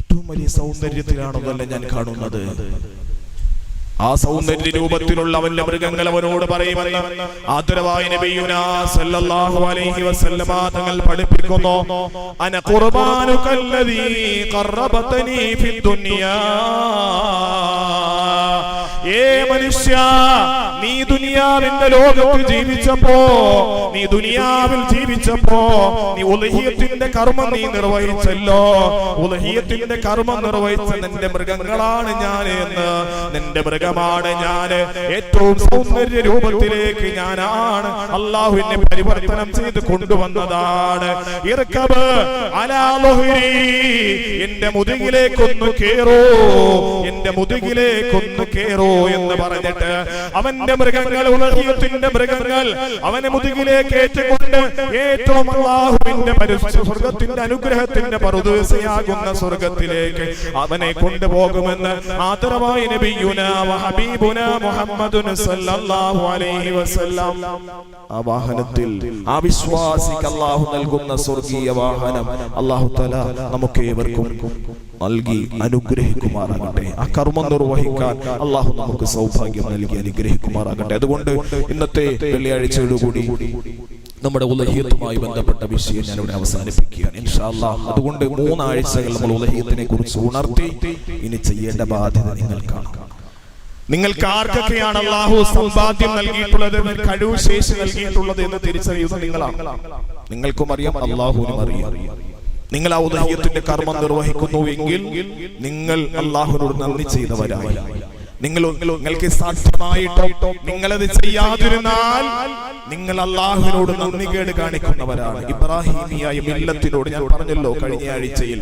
ഏറ്റവും വലിയ സൗന്ദര്യത്തിലാണെന്നല്ല ഞാൻ കാണുന്നത്? ആ സൗന്ദര്യ രൂപത്തിലുള്ള അവന്റെ മൃഗങ്ങൾ അവനോട് പറയുമെന്ന് ആദരവായ നബിയുനാ സല്ലല്ലാഹു അലൈഹി വസല്ലമ തങ്ങൾ പഠിപ്പിക്കുന്നു. അന ഖുർബാനുകല്ലദീ ഖറബതനി ഫിദ്ദുനിയാ ഏ മനുഷ്യ നീ ദുനിയാവിന്റെ ലോകത്ത് ജീവിച്ചപ്പോ നീ ദുനിയാവിൽ ജീവിച്ചപ്പോ നീ ഉലഹിയത്തിന്റെ കർമ്മം നീ നിർവഹിച്ചല്ലോ. ഉലഹിയത്തിന്റെ കർമ്മം നിർവഹിച്ച നിന്റെ മൃഗങ്ങളാണ് ഞാൻ എന്ന് നിന്റെ മൃഗമാണ് ഞാൻ ഏറ്റവും സൗന്ദര്യ രൂപത്തിലേക്ക് ഞാനാണ്. അള്ളാഹുവിനെ പരിവർത്തനം ചെയ്ത് കൊണ്ടുവന്നതാണ്. ഇറക്കബ് അലാ ളുഹ്രി. എന്റെ മുതുകിലേക്കൊന്ന് കേറോ. എന്റെ മുതുകിലേക്കൊന്ന് കേറോ എന്ന് പറഞ്ഞിട്ട് അവന്റെ മൃഗങ്ങൾ ഉലഹിയത്തിന്റെ മൃഗങ്ങൾ അവനെ മുതുകിലേക്ക് ഏറ്റുകൊണ്ട് ഏറ്റവും അള്ളാഹുവിന്റെ സ്വർഗത്തിന്റെ അനുഗ്രഹത്തിന്റെ പറുദൂസയാകുന്ന സ്വർഗത്തിലേക്ക് അവനെ കൊണ്ടുപോകുമെന്ന് ആദരവായ നബിയുന വഹബീബുന മുഹമ്മദുൻ സല്ലല്ലാഹു അലൈഹി വസല്ലം ആ വാഹനത്തിൽ ആ വിശ്വാസിക്ക് അള്ളാഹു നൽകുന്ന സ്വർഗീയ വാഹനം അള്ളാഹു തആല നമുക്ക് ഏവർക്കും നൽകി അനുഗ്രഹിക്കുമാറാകട്ടെ. ആ കർമ്മം നിർവഹിക്കാൻ അള്ളാഹു നമുക്ക് സൗഭാഗ്യം നൽകി അനുഗ്രഹിക്കുമാറാകട്ടെ. അതുകൊണ്ട് ഇന്നത്തെ വെള്ളിയാഴ്ചയോടുകൂടി നമ്മുടെ ഉലഹീയത്തുമായി ബന്ധപ്പെട്ട വിഷയം ഞാൻ ഇവിടെ അവസാനിപ്പിക്കുകയാണ്. ഇൻഷാ അല്ലാഹ് അതുകൊണ്ട് മൂന്നാഴ്ചകൾ നമ്മൾ ഉലഹിയത്തിനെ കുറിച്ച് ഉണർത്തി ഇനി ചെയ്യേണ്ട ബാധ്യത നിങ്ങൾക്കാണ് നിങ്ങൾക്ക് ആർക്കൊക്കെയാണ് അള്ളാഹു സമ്പാദ്യം നൽകിയിട്ടുള്ളത്? കഴിവ് ശേഷി നൽകിയിട്ടുള്ളത് എന്ന് തിരിച്ചറിയുന്ന നിങ്ങളാണ്. നിങ്ങൾക്കും അറിയാം അള്ളാഹുവിനും അറിയാം. നിങ്ങൾ ആ ഉദഹ്യത്തിന്റെ കർമ്മം നിർവഹിക്കുന്നു എങ്കിൽ നിങ്ങൾ അള്ളാഹുനോട് നന്ദി ചെയ്തവരായി. നിങ്ങൾ നിങ്ങൾക്ക് സാധ്യമായിട്ടോ നിങ്ങളത് ചെയ്യാതിരുന്നാൽ നിങ്ങൾ അള്ളാഹുവിനോട് നന്ദി കേട് കാണിക്കുന്നവരാണ്. ഇബ്രാഹിമിയായ മില്ലത്തിനോട് ഞാൻ പറഞ്ഞല്ലോ കഴിഞ്ഞ ആഴ്ചയിൽ.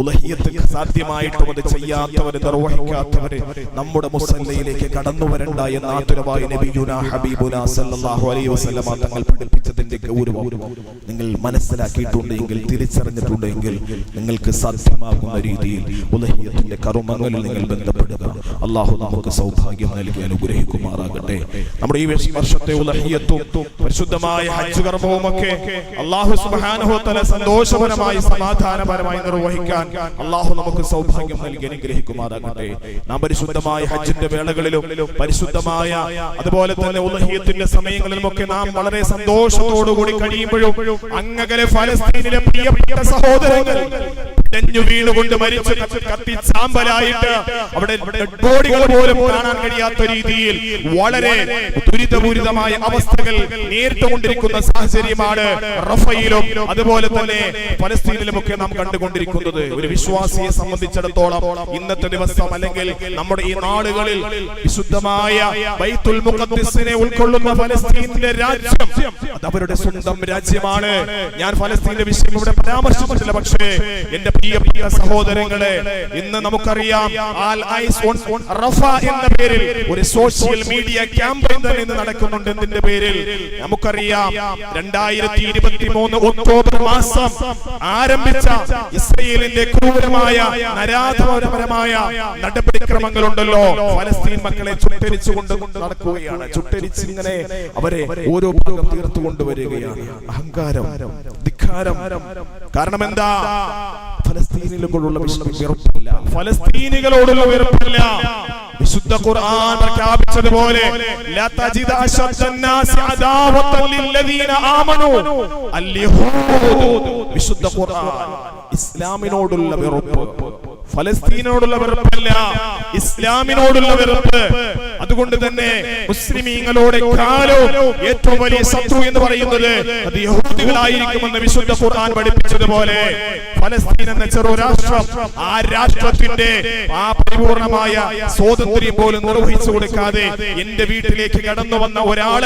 ഉലഹിയത്ത് സാധ്യമായിട്ടും അത് ചെയ്യാത്തവര് നിർവഹിക്കാത്തവര് നമ്മുടെ മുസല്ലയിലേക്ക് കടന്നു വരണ്ട എന്ന ആതുരമായി നബിയുന ഹബീബുന സല്ലല്ലാഹു അലൈഹി വസല്ലമ തങ്ങൾ പഠിപ്പിച്ചതിന്റെ ഗൗരവം നിങ്ങൾ മനസ്സിലാക്കിയിട്ടുണ്ടെങ്കിൽ തിരിച്ചറിഞ്ഞിട്ടുണ്ടെങ്കിൽ നിങ്ങൾക്ക് സാധ്യമാകുന്ന രീതിയിൽ ഉലഹിയത്തിന്റെ കർമ്മങ്ങളിൽ നിങ്ങൾ ബന്ധപ്പെടുക. അള്ളാഹു നമുക്ക് സൗഭാഗ്യം നൽകി അനുഗ്രഹിക്കുമാറാകട്ടെ. നമ്മുടെ ഈ വർഷത്തെ ഉലഹിയത്തും പരിശുദ്ധമായ ഹജ്ജ് കർമ്മവും ഒക്കെ അള്ളാഹു സുബ്ഹാനഹു തആല സന്തോഷപരമായി സമാധാനപരമായി നിർവഹിക്കാൻ അള്ളാഹു നമുക്ക് സൗഭാഗ്യം നൽകി അനുഗ്രഹിക്കുമാറാകട്ടെ. നാം പരിശുദ്ധമായ ഹജ്ജിന്റെ വേളകളിലും പരിശുദ്ധമായ അതുപോലെ തന്നെ ഉദഹീയത്തിന്റെ സമയങ്ങളിലും ഒക്കെ നാം വളരെ സന്തോഷത്തോടുകൂടി കഴിയുമ്പോഴും അങ്ങകലെ ഫലസ്തീനിലെ പ്രിയപ്പെട്ട സഹോദരങ്ങൾ പിടഞ്ഞു വീണുകൊണ്ട് മരിച്ചു കത്തി- സാമ്പലായിട്ട് അവിടെ ബോഡികൾ പോലും കാണാൻ കഴിയാത്ത രീതിയിൽ വളരെ ദുരിതപൂരിതമായ അവസ്ഥകൾ നേരിട്ടുകൊണ്ടിരിക്കുന്ന സാഹചര്യമാണ് റഫയിലും അതുപോലെ തന്നെ പലസ്തീനിലും ഒക്കെ നാം കണ്ടുകൊണ്ടിരിക്കുന്നത്. ഒരു വിശ്വാസിയെ സംബന്ധിച്ചിടത്തോളം ഇന്നത്തെ ദിവസം അല്ലെങ്കിൽ നമ്മുടെ ഈ നാടുകളിൽ വിശുദ്ധമായ ബൈത്തുൽ ഉൾക്കൊള്ളുന്ന പലസ്തീനിലെ രാജ്യം അത് അവരുടെ സ്വന്തം രാജ്യമാണ്. ഞാൻ ഫലസ്തീന്റെ വിഷയം ഇവിടെ പരാമർശിച്ചിട്ടില്ല പക്ഷേ എന്റെ പ്രിയപ്പെട്ട സഹോദരങ്ങളെ ഇന്ന് നമുക്കറിയാം ആൽ ഐസ് ഓൺ റഫ എന്ന പേരിൽ ഒരു സോഷ്യൽ മീഡിയ ക്യാമ്പയിൻ തന്നെ ഇന്ന് നടക്കുന്നുണ്ട് എന്നതിന്റെ പേരിൽ. നമുക്കറിയാം രണ്ടായിരത്തി ഇരുപത്തി മൂന്ന് ഒക്ടോബർ മാസം ആരംഭിച്ച ഇസ്രയേലിന്റെ ക്രൂരമായ നരാധപരമായ നടപടിക്രമങ്ങളുണ്ടല്ലോ. ഫലസ്തീൻ മക്കളെ ചുട്ടരിച്ചുകൊണ്ട് നടക്കുകയാണ്. ചുട്ടരിച്ച് ഇങ്ങനെ അവരെ ഓരോ ഭാഗം തീർത്തു കൊണ്ടുവരികയാണ് അഹങ്കാരം ധിക്കാരം. കാരണം എന്താ ഫലസ്തീനികളോടുള്ള വെറുപ്പില്ല. ഫലസ്തീനികളോടുള്ള വെറുപ്പില്ല. വിശുദ്ധ ഖുർആൻ പ്രഖ്യാപിച്ചതുപോലെ ലാ തജിദ അശദ്ദന്നാസി അദാവത്തൻ ലില്ലദീന ആമനു. അൽയഹൂദ് വിശുദ്ധ ഖുർആൻ ഇസ്ലാമിനോടുള്ള വെറുപ്പ്. ഫലസ്തീനോടുള്ള വെറുപ്പല്ല ഇസ്ലാമിനോടുള്ള വെറുപ്പ്. അതുകൊണ്ട് തന്നെ മുസ്ലിമീങ്ങളോട് ഏറ്റവും വലിയ ശത്രു എന്ന് പറയുന്നത് അത് യഹൂദികളായിരിക്കുമെന്ന് വിശുദ്ധ ഖുർആൻ പഠിപ്പിച്ചതുപോലെ ഫലസ്തീൻ എന്ന ചെറു രാഷ്ട്രം ആ രാഷ്ട്രത്തിന്റെ ആ പരിപൂർണമായ സ്വാതന്ത്ര്യം പോലും നിർവഹിച്ചു കൊടുക്കാതെ എന്റെ വീട്ടിലേക്ക് കടന്നു വന്ന ഒരാൾ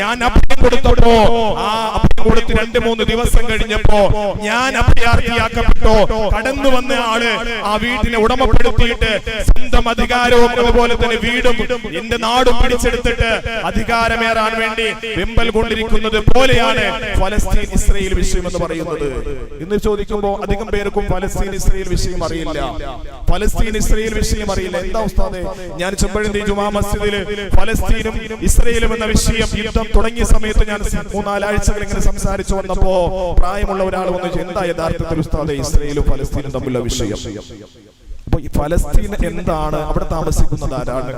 ഞാൻ അഭയം കൊടുത്തപ്പോ ആ അഭയം കൊടുത്ത് രണ്ട് മൂന്ന് ദിവസം കഴിഞ്ഞപ്പോ ഞാൻ അഭയാർത്ഥിയാക്കപ്പെട്ടോ. കടന്നു വന്ന ആൾ ആ വീട്ടിനെ ഉടമപ്പെടുത്തിയിട്ട് സ്വന്തം അധികാരവും അതുപോലെ തന്നെ വീടും എന്റെ നാടും പിടിച്ചെടുത്തിട്ട് അധികാരമേറാൻ വേണ്ടി വെമ്പൽ കൊണ്ടിരിക്കുന്നത് പോലെയാണ് ഫലസ്തീൻ ഇസ്രയേൽ വിഷയം എന്ന് പറയുന്നത്. ഇന്ന് ചോദിക്കുമ്പോൾ അധികം പേർക്കും ഫലസ്തീൻ ഇസ്രയേൽ വിഷയം അറിയില്ല. ഫലസ്തീൻ ഇസ്രയേൽ വിഷയം അറിയില്ല. എന്താ ഉസ്താദെ? ഞാൻ ചെമ്പഴന്തി ജുമാ മസ്ജിദിൽ ഫലസ്തീനും ഇസ്രയേലും എന്ന വിഷയം യുദ്ധം തുടങ്ങിയ സമയത്ത് ഞാൻ മൂന്നാലാഴ്ചകൾ ഇങ്ങനെ സംസാരിച്ചു വന്നപ്പോ പ്രായമുള്ള ഒരാൾ വന്നു. എന്താ യഥാർത്ഥത്തിൽ ഉസ്താദെ ഇസ്രയേലും ഫലസ്തീനും തമ്മിലുള്ള വിഷയം? അപ്പൊ ഈ ഫലസ്തീൻ എന്താണ്? അവിടെ താമസിക്കുന്നത് ആരാണ്?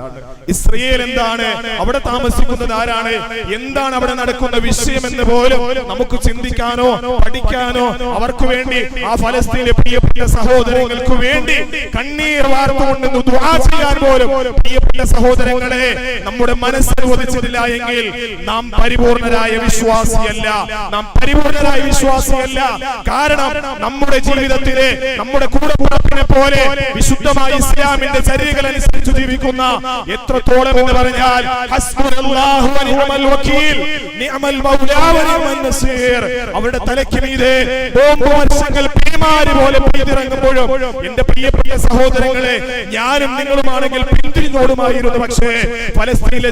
ഇസ്രയേൽ എന്താണ്? അവിടെ താമസിക്കുന്നത് ആരാണ്? എന്താണ് അവിടെ നടക്കുന്ന വിഷയം എന്ന് പോലും നമുക്ക് ചിന്തിക്കാനോ പഠിക്കാനോ അവർക്ക് വേണ്ടി ആ ഫലസ്തീനിലെ പ്രിയപ്പെട്ട സഹോദരങ്ങൾക്ക് വേണ്ടി കണ്ണീർ വാർത്തുകൊണ്ട് ചെയ്യാൻ പോലും പ്രിയപ്പെട്ട സഹോദരങ്ങളെ നമ്മുടെ മനസ്സനുവദിച്ചിട്ടില്ല എങ്കിൽ നാം പരിപൂർണരായ വിശ്വാസിയല്ല. നാം പരിപൂർണരായ വിശ്വാസിയല്ല. കാരണം നമ്മുടെ ജീവിതത്തിലെ നമ്മുടെ കൂടെ പോലെ വിശുദ്ധമായ ഇസ്ലാമിന്റെ ചര്യകൾ അനുസരിച്ച് ജീവിക്കുന്ന എത്രത്തോളം എന്ന് പറഞ്ഞാൽ അവരുടെ തലയ്ക്ക് മീതെ ബോംബ് വർഷങ്ങൾ പേമാരി പോലെ പെയ്തിറങ്ങുമ്പോഴും എന്റെ പ്രിയപ്പെട്ട സഹോദരങ്ങളെ ഞാനും നിങ്ങളുമാണെങ്കിൽ പിന്തിരിഞ്ഞോടുമായിരുന്നു പക്ഷേ ഫലസ്തീനിലെ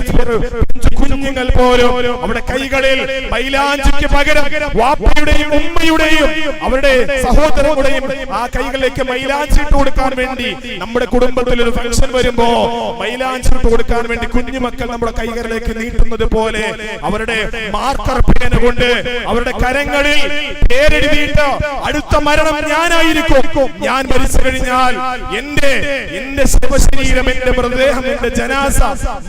കുഞ്ഞുങ്ങൾ പോലും അവിടെ കൈകളിൽ മൈലാഞ്ചിക്ക് പകരം വാപ്പയുടെയും ഉമ്മയുടെയും അവരുടെ സഹോദരങ്ങളുടെയും ആ കൈകളിലേക്ക് മൈലാഞ്ചി ഇട്ട് കൊടുക്കാൻ വേണ്ടി നമ്മുടെ കുടുംബത്തിൽ ഒരു ഫംഗ്ഷൻ വരുമ്പോ മൈലാഞ്ചി കൊടുക്കാൻ വേണ്ടി കുഞ്ഞുമക്കൾ നമ്മുടെ കൈകളിലേക്ക് നീട്ടുന്നത് പോലെ അവരുടെ മാർക്കർ പേന കൊണ്ട് അവരുടെ കരങ്ങളിൽ പേരെഴുതിയിട്ട് അടുത്ത മരണം ഞാനായിരിക്കും. ഞാൻ മരിച്ചു കഴിഞ്ഞാൽ എന്റെ എന്റെ ശവശരീരം എന്റെ മൃതദേഹം എന്റെ ജനാസ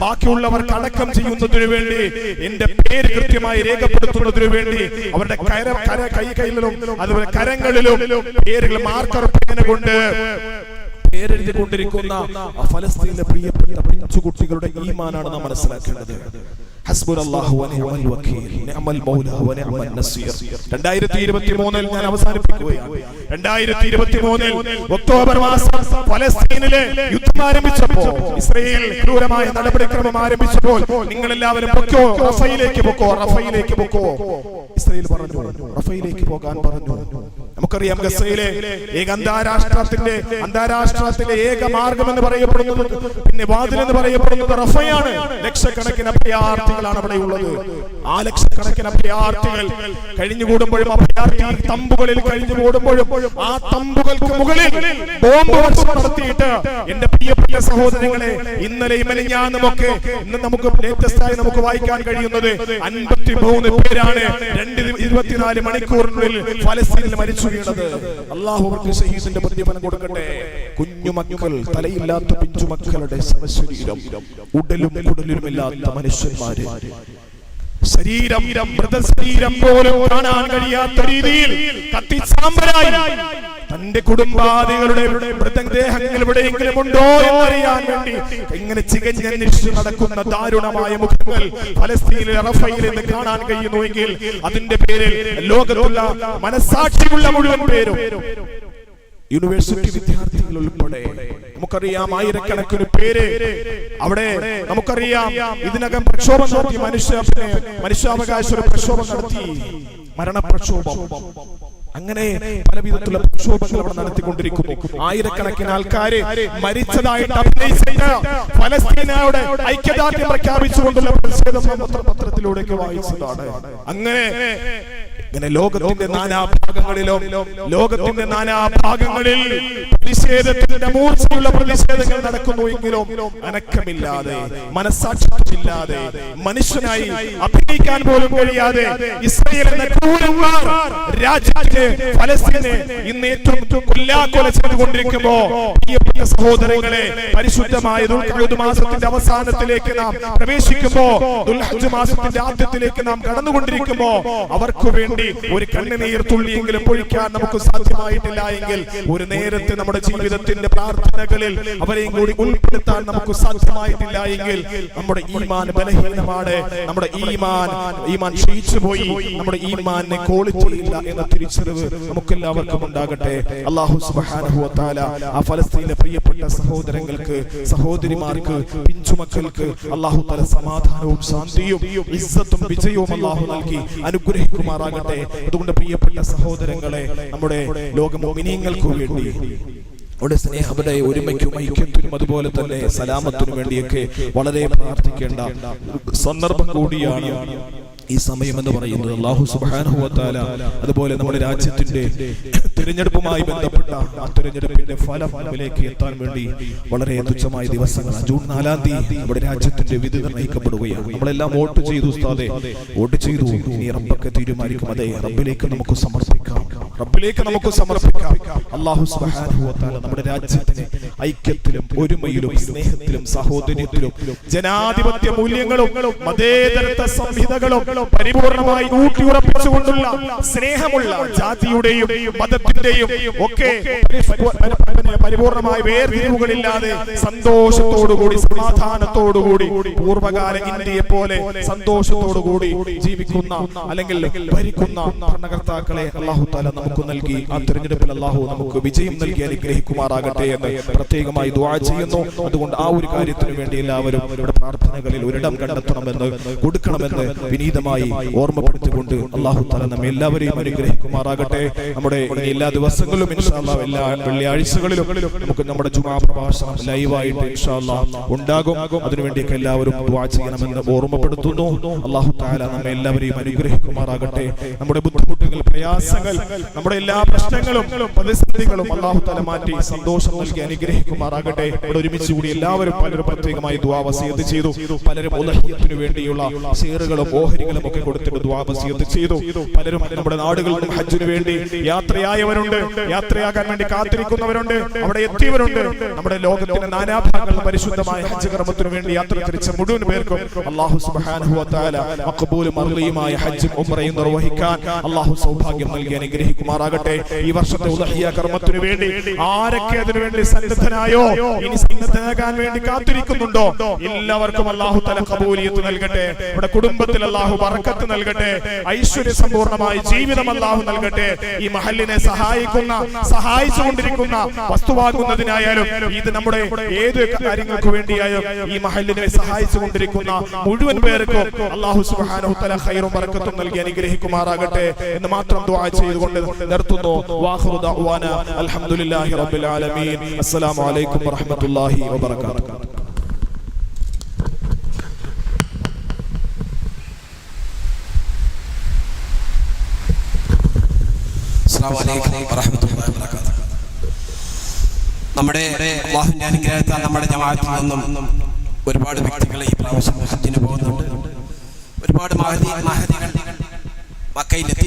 ബാക്കിയുള്ളവർ അടക്കം ചെയ്യുന്നതിനു വേണ്ടി എന്റെ പേര് കൃത്യമായി രേഖപ്പെടുത്തുന്നതിനു വേണ്ടി അവരുടെ കര കൈ കൈകളിലും അതുപോലെ കരങ്ങളിലും പേരുകൾ മാർക്കർ പേന കൊണ്ട് പേരെഴുതി കൊണ്ടിരിക്കുന്ന ആ ഫലസ്തീനിലെ പ്രിയപ്പെട്ട പിഞ്ചുകുട്ടികളുടെ ഈമാനാണ് നാം മനസ്സിലാക്കേണ്ടത്. ഹസ്ബുനല്ലാഹു വ നിഅമൽ വക്കീൽ. നിഅമൽ മൗലാ നസീർ. 2023 ഞാൻ അവസാനിപ്പിക്കുകയാണ്. 2023 ൽ ഒക്ടോബർ മാസം യുദ്ധം ആരംഭിച്ചപ്പോൾ ആരംഭിച്ചപ്പോൾ നിങ്ങൾ എല്ലാവരും പറഞ്ഞു പോകാൻ പറഞ്ഞു. നമുക്കറിയാം ഗസയിലെ ഏക അന്താരാഷ്ട്രത്തിന്റെ അന്താരാഷ്ട്രത്തിലെ ഏക മാർഗം എന്ന് പറയപ്പെടുന്നത് പിന്നെ വാതിൽ എന്ന് പറയപ്പെടുന്നത് റഫയാണ്. ലക്ഷക്കണക്കിന് അഭയാർത്ഥികളാണ് അവിടെ ഉള്ളത്. ആ ലക്ഷക്കണക്കിന് അഭയാർത്ഥികൾ കഴിഞ്ഞുകൂടുമ്പോഴും അഭയാർത്ഥി തമ്പുകളിൽ കഴിഞ്ഞു കൂടുമ്പോഴും ആ തമ്പുകൾക്ക് മുകളിൽ ബോംബ് വർഷം നടത്തിയിട്ട് എന്റെ പ്രിയപ്പെട്ട സഹോദരങ്ങളെ ഇന്നലെ ഇമലിഞ്ഞാന്നുമൊക്കെ ഇന്ന് നമുക്ക് ലേറ്റസ്റ്റ് ആയി നമുക്ക് വായിക്കാൻ കഴിയുന്നത് അൻപത്തി മൂന്ന് പേരാണ് രണ്ട് ഇരു- ഇരുപത്തിനാല് മണിക്കൂറിനുള്ളിൽ ഫലസ്തീനിൽ മരിച്ചു വീണത്. അള്ളാഹു അവർക്ക് ഷഹീദിന്റെ പ്രതിഫലം കൊടുക്കട്ടെ. കുഞ്ഞുമക്കൾ തലയില്ലാത്ത പിഞ്ചുമക്കളുടെ ശവശരീരം ഉടലും ഉടലിലുമില്ലാത്ത മനുഷ്യന്മാര് ശരീരം മൃതശരീരം പോലും കാണാൻ കഴിയാത്ത രീതിയിൽ കത്തിച്ചാമ്പലായി തന്റെ കുടുംബാദികളുടെ മൃതദേഹങ്ങൾ എവിടെയെങ്കിലും ഉണ്ടോ എന്നറിയാൻ വേണ്ടി എങ്ങനെ ചികഞ്ഞന്വേഷിച്ച് നടക്കുന്ന ദാരുണമായ മുഖങ്ങൾ ഫലസ്തീനിലെ റഫയിൽ എന്ന് കാണാൻ കഴിയുന്നുവെങ്കിൽ അതിന്റെ പേരിൽ ലോകത്തുള്ള മനസാക്ഷിയുള്ള മുഴുവൻ പേരും യൂണിവേഴ്സിറ്റി വിദ്യാർത്ഥികൾ ഉൾപ്പെടെ നമുക്കറിയാം ആയിരക്കണക്കിന് പേര് അവിടെ നമുക്കറിയാം ഇതിനകം പ്രക്ഷോഭം നടത്തി മനുഷ്യ മനുഷ്യാവകാശ പ്രക്ഷോഭം നടത്തി. മരണപ്രക്ഷോഭം. അങ്ങനെ പലവിധത്തിലുള്ള പ്രക്ഷോഭങ്ങൾ അവിടെ നടത്തിക്കൊണ്ടിരിക്കുന്നു. ആയിരക്കണക്കിന് ആൾക്കാര് മരിച്ചതായിട്ട് ഐക്യദാർഢ്യം പ്രഖ്യാപിച്ചുകൊണ്ടുള്ള പ്രതിഷേധം പത്ര- പത്രത്തിലൂടെയൊക്കെ വായിച്ചതാണ്. അങ്ങനെ ഇങ്ങനെ ലോകത്തിന്റെ നാനാഭാഗങ്ങളിലും ലോകത്തിന്റെ നാനാഭാഗങ്ങളിൽ പ്രതിഷേധത്തിന്റെ മൂർച്ചയുള്ള പ്രതിഷേധങ്ങൾ നടക്കുന്നു എങ്കിലും അനക്കമില്ലാതെ മനസ്സാക്ഷില്ലാതെ മനുഷ്യനായി അഭിനയിക്കാൻ പോലും കഴിയാതെ ഇസ്രയേൽ എന്ന ക്രൂരന്മാർ ഫലസ്തീനെ ഇന്ന് ഏറ്റവും കൊല്ലാക്കൊല ചെയ്തുകൊണ്ടിരിക്കുമ്പോ പ്രിയപ്പെട്ട സഹോദരങ്ങളെ പരിശുദ്ധമായ ദുൽഖഅദ് മാസത്തിന്റെ അവസാനത്തിലേക്ക് നാം പ്രവേശിക്കുമ്പോൾ ദുൽഹജ് മാസത്തിന്റെ ആദ്യത്തിലേക്ക് നാം കടന്നുകൊണ്ടിരിക്കുമ്പോ അവർക്ക് വേണ്ടി ഒരു കണ്ണുനീർ തുള്ളിയെങ്കിലും പൊഴിക്കാൻ നമുക്ക് സാധ്യമായിട്ടില്ല എങ്കിൽ ഒരു നേരത്തെ നമ്മുടെ ജീവിതത്തിന്റെ പ്രാർത്ഥനകളിൽ അവരെയും കൂടി ഉൾപ്പെടുത്താൻ നമുക്ക് സാധ്യമായിട്ടില്ല എങ്കിൽ നമ്മുടെ ഈമാൻ ബലഹീനമാണ്. നമ്മുടെ ഈമാൻ ഈമാൻ ക്ഷയിച്ചു പോയി. നമ്മുടെ ഈമാനെ ക്വാളിറ്റി എന്ന തിരിച്ചറിവ് നമുക്കെല്ലാവർക്കും ഉണ്ടാകട്ടെ. അള്ളാഹു സുബ്ഹാനഹു ആ ഫലസ്തീനിലെ പ്രിയപ്പെട്ട സഹോദരങ്ങൾക്ക് സഹോദരിമാർക്ക് പിഞ്ചുമക്കൾക്ക് അള്ളാഹു തല സമാധാനവും ശാന്തിയും ഇസ്സത്തും വിജയവും അള്ളാഹു നൽകി അനുഗ്രഹിക്കുമാറാകട്ടെ. അതുകൊണ്ട് പ്രിയപ്പെട്ട സഹോദരങ്ങളെ നമ്മുടെ ലോകമോമിനിയങ്ങൾക്ക് വേണ്ടി അവിടെ സ്നേഹയുടെ ഒരുമയ്ക്കും ഐക്യത്തിനും അതുപോലെ തന്നെ സലാമത്തിനും വേണ്ടിയൊക്കെ വളരെ പ്രാർത്ഥിക്കേണ്ട സന്ദർഭം കൂടിയാണ് ഈ സമയം എന്ന് പറയുന്നത് അള്ളാഹു തആല അതുപോലെ നമ്മുടെ രാജ്യത്തിന്റെ തിരഞ്ഞെടുപ്പുമായി ബന്ധപ്പെട്ട ആ തിരഞ്ഞെടുപ്പിന്റെ ഫലം ഫലത്തിലേക്ക് എത്താൻ വേണ്ടി വളരെ തുച്ഛമായ ദിവസങ്ങൾ ജൂൺ നാലാം തീയതി നമ്മുടെ രാജ്യത്തിന്റെ വിധി നിർണയിക്കപ്പെടുകയാണ് നമ്മളെല്ലാം വോട്ട് ചെയ്തു ഉസ്താദെ. വോട്ട് ചെയ്തു. ഈ റബ്ബൊക്കെ തീരുമാനിക്കും. അതെ റബ്ബിലേക്ക് നമുക്ക് സമർപ്പിക്കാം. റബ്ബിലേക്ക് നമുക്ക് സമർപ്പിക്കാം. അള്ളാഹു നമ്മുടെ രാജ്യത്തിന് ഐക്യത്തിലും ഒരുമയിലും സ്നേഹത്തിലും സഹോദര്യത്തിലും ജനാധിപത്യ മൂല്യങ്ങളും മതേതരത്വ സംഹിതകളും പരിപൂർണമായി ഊട്ടിയുറപ്പിച്ചുകൊണ്ടുള്ള സ്നേഹമുള്ള ജാതിയുടെയും മതത്തിന്റെയും ഒക്കെ പരി- പരി- പരിപൂർണമായ വേർതിരിവുകളില്ലാതെ സന്തോഷത്തോടുകൂടി സമാധാനത്തോടുകൂടി പൂർവകാല ഇന്ത്യയെ പോലെ സന്തോഷത്തോടുകൂടി ജീവിക്കുന്ന അല്ലെങ്കിൽ ഭരിക്കുന്ന ഭരണകർത്താക്കളെ അള്ളാഹു താല നമുക്ക് നൽകി. ആ തിരഞ്ഞെടുപ്പിൽ അള്ളാഹു നമുക്ക് വിജയം നൽകി അനുഗ്രഹിക്കുമാറാകട്ടെ എന്ന് പ്രത്യേകമായി ദുആ ചെയ്യുന്നു. അതുകൊണ്ട് ആ ഒരു കാര്യത്തിനു വേണ്ടി എല്ലാവരും ഇവിടെ പ്രാർത്ഥനകളിൽ ഒരിടം കണ്ടെത്തണമെന്ന് കൊടുക്കണമെന്ന് വിനീതമായി ഓർമ്മപ്പെടുത്തിക്കൊണ്ട് അള്ളാഹു തല നമ്മെ എല്ലാവരെയും അനുഗ്രഹിക്കുമാറാകട്ടെ. നമ്മുടെ എല്ലാ ദിവസങ്ങളിലും എല്ലാ വെള്ളിയാഴ്ചകളിലും നമുക്ക് നമ്മുടെ ജുമാ പ്രഭാഷണം ലൈവായിട്ട് ഉണ്ടാകും. അതിനുവേണ്ടിയൊക്കെ എല്ലാവരും ദുആ ചെയ്യണമെന്ന് ഓർമ്മപ്പെടുത്തുന്നു. അള്ളാഹു താല നമ്മെ എല്ലാവരെയും അനുഗ്രഹിക്കുമാറാകട്ടെ. നമ്മുടെ ബുദ്ധിമുട്ടുകൾ പ്രയാസങ്ങൾ നമ്മുടെ എല്ലാ പ്രശ്നങ്ങളും പ്രതിസന്ധികളും അള്ളാഹു തല മാറ്റി സന്തോഷം നൽകി അനുഗ്രഹിക്കുമാറാകട്ടെ. ഇവിടെ ഒരുമിച്ച് കൂടി എല്ലാവരും പലരും പ്രത്യേകമായി ദ്വാവസീത് ചെയ്തു. പലരും വേണ്ടിയുള്ള ഷെയറുകളും ഓഹരികളും ഒക്കെ കൊടുത്തിട്ട് ദ്വാവസീത് ചെയ്തു. പലരും നമ്മുടെ നാടുകളിലും ഹജ്ജിനു വേണ്ടി യാത്രയായവരുണ്ട്. യാത്രയാകാൻ വേണ്ടി കാത്തിരിക്കുന്നവരുണ്ട്. അവിടെ എത്തിയവരുണ്ട്. നമ്മുടെ ലോകത്തിന്റെ നാനാഭാഗങ്ങളിൽ പരിശുദ്ധമായ ഹജ്ജ് കർമ്മത്തിനു വേണ്ടി യാത്ര തിരിച്ച മുഴുവൻ പേർക്കും അള്ളാഹു തആല മഖബൂലും മർളിയുമായ ഹജ്ജും ഉംറയും നിർവഹിക്കാൻ അള്ളാഹു സൗഭാഗ്യം നൽകി അനുഗ്രഹിക്കുമാറാകട്ടെ ഈ വർഷത്തെ ഉദഹിയ കർമ്മത്തിനു വേണ്ടി ആരൊക്കെ അതിനു വേണ്ടി സന്നദ്ധനായോ? ഇനി സന്നദ്ധനാകാൻ വേണ്ടി കാത്തിരിക്കുന്നുണ്ടോ? എല്ലാവർക്കും അള്ളാഹു തല കബൂലിയത്ത് നൽകട്ടെ. നമ്മുടെ കുടുംബത്തിൽ അള്ളാഹു പറക്കത്ത് നൽകട്ടെ. ഐശ്വര്യ സമ്പൂർണമായ ജീവിതം അള്ളാഹു നൽകട്ടെ. ഈ മഹലിനെ സഹായിക്കുന്ന സഹായിച്ചുകൊണ്ടിരിക്കുന്ന വസ്തുവാകുന്നതിനായാലും വസ്തു ഇത് നമ്മുടെ ഏത് കാര്യങ്ങൾക്ക് വേണ്ടിയായാലും ഈ മഹലിനെ സഹായിച്ചുകൊണ്ടിരിക്കുന്ന മുഴുവൻ പേർക്കും അള്ളാഹു തആല ഹൈറും നൽകി അനുഗ്രഹിക്കുമാറാകട്ടെ എന്ന് മാത്രം ദുആ ചെയ്തുകൊണ്ട് നിർത്തുന്നു. ദഅവാന. അൽഹംദുലില്ലാഹി റബ്ബിൽ ആലമീൻ. അസ്സലാമു അലൈക്കും വറഹ്മത്തുള്ളാഹി വബറകാതുഹു. നമ്മുടെ അള്ളാഹുവിന്റെ അനുഗ്രഹത്താൽ നമ്മുടെ ജമാഅത്തിൽ നിന്നും ഒരുപാട് വ്യക്തികൾ ഈ പ്രാവശ്യം ഹജ്ജിന് പോകുന്നുണ്ട്. ഒരുപാട് മഹതി മഹതികൾ മക്കയിലെത്തി.